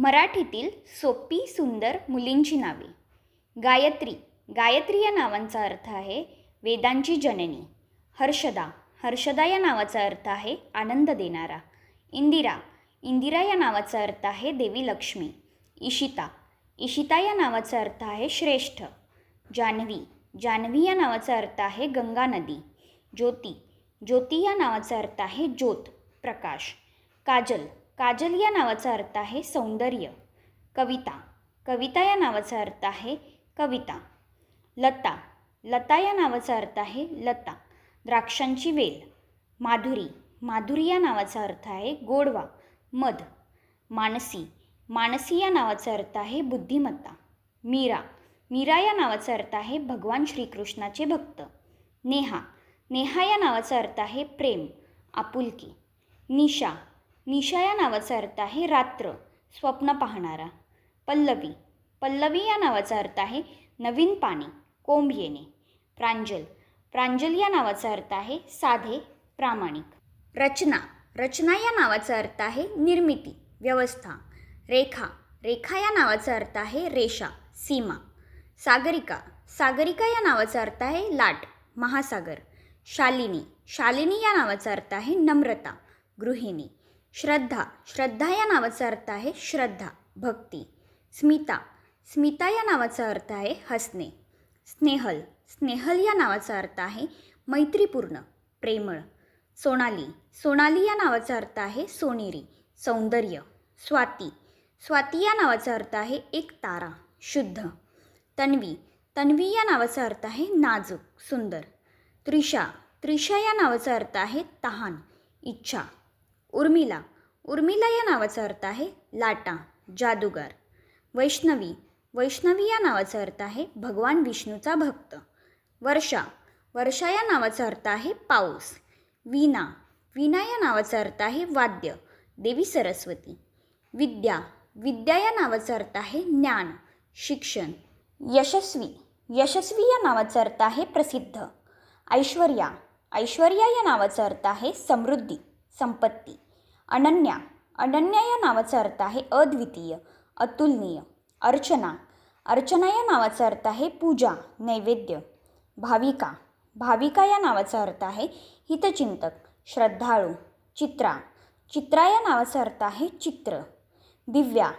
मराठीतील सोपी सुंदर मुलींची नावे. गायत्री. गायत्री या नावांचा अर्थ आहे वेदांची जननी. हर्षदा. हर्षदा या नावाचा अर्थ आहे आनंद देणारा. इंदिरा. इंदिरा या नावाचा अर्थ आहे देवी लक्ष्मी. इशिता. इशिता या नावाचा अर्थ आहे श्रेष्ठ. जान्हवी जान्हवी या नावाचा अर्थ आहे गंगा नदी. ज्योती. ज्योती या नावाचा अर्थ आहे ज्योत प्रकाश. काजल. काजल या नावाचा अर्थ आहे सौंदर्य. कविता. कविता या नावाचा अर्थ आहे कविता. लता. लता या नावाचा अर्थ आहे लता. द्राक्षांची वेल. माधुरी. माधुरी या नावाचा अर्थ आहे गोडवा. मध. मानसी. मानसी या नावाचा अर्थ आहे बुद्धिमत्ता. मीरा. मीरा या नावाचा अर्थ आहे भगवान श्रीकृष्णाचे भक्त. नेहा. नेहा या नावाचा अर्थ आहे प्रेम. आपुलकी. निशा. निशा या नावाचा अर्थ आहे रात्र स्वप्न पाहणारा. पल्लवी पल्लवी या नावाचा अर्थ आहे नवीन पाणी कोंब येणे. प्रांजल प्रांजल या नावाचा अर्थ आहे साधे प्रामाणिक. रचना रचना या नावाचा अर्थ आहे निर्मिती व्यवस्था. रेखा रेखा या नावाचा अर्थ आहे रेषा सीमा. सागरिका सागरिका या नावाचा अर्थ आहे लाट महासागर. शालिनी शालिनी या नावाचा अर्थ आहे नम्रता गृहिणी. श्रद्धा. श्रद्धा या नावाचा अर्थ आहे श्रद्धा भक्ती. स्मिता. स्मिता या नावाचा अर्थ आहे हसणे. स्नेहल. स्नेहल या नावाचा अर्थ आहे मैत्रीपूर्ण प्रेमळ. सोनाली. सोनाली या नावाचा अर्थ आहे सोनेरी सौंदर्य स्वाती. स्वाती या नावाचा अर्थ आहे एक तारा शुद्ध. तन्वी. तन्वी या नावाचा अर्थ आहे नाजूक सुंदर. त्रिशा त्रिशा या नावाचा अर्थ आहे तहान इच्छा. उर्मिला. उर्मिला या नावाचा अर्थ आहे लाटा जादूगार. वैष्णवी. वैष्णवी या नावाचा अर्थ आहे भगवान विष्णूचा भक्त. वर्षा. वर्षा या नावाचा अर्थ आहे पाऊस. वीणा. वीणा या नावाचा अर्थ आहे वाद्य देवी सरस्वती. विद्या. विद्या या नावाचा अर्थ आहे ज्ञान शिक्षण. यशस्वी. यशस्वी या नावाचा अर्थ आहे प्रसिद्ध. ऐश्वर्या. ऐश्वर्या या नावाचा अर्थ आहे समृद्धी. संपत्ती. अनन्या. अनन्या या नावाचा अर्थ आहे अद्वितीय अतुलनीय अर्चना. अर्चना या नावाचा अर्थ आहे पूजा नैवेद्य. भाविका. भाविका या नावाचा अर्थ आहे हितचिंतक श्रद्धाळू चित्रा. चित्रा या नावाचा अर्थ आहे चित्र. दिव्या.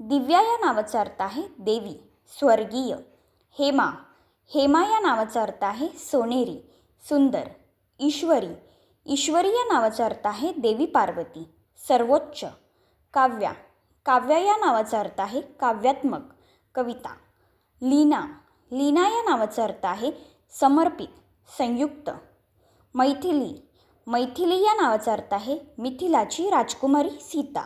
दिव्या या नावाचा अर्थ आहे देवी स्वर्गीय. हेमा. हेमा या नावाचा अर्थ आहे सोनेरी सुंदर ईश्वरी. ईश्वरी या नावाचा अर्थ आहे देवी पार्वती. सर्वोच्च. काव्या. काव्या या नावाचा अर्थ आहे काव्यात्मक. कविता. लीना. लीना या नावाचा अर्थ आहे समर्पित संयुक्त. मैथिली. मैथिली या नावाचा अर्थ आहे मिथिलाची राजकुमारी सीता.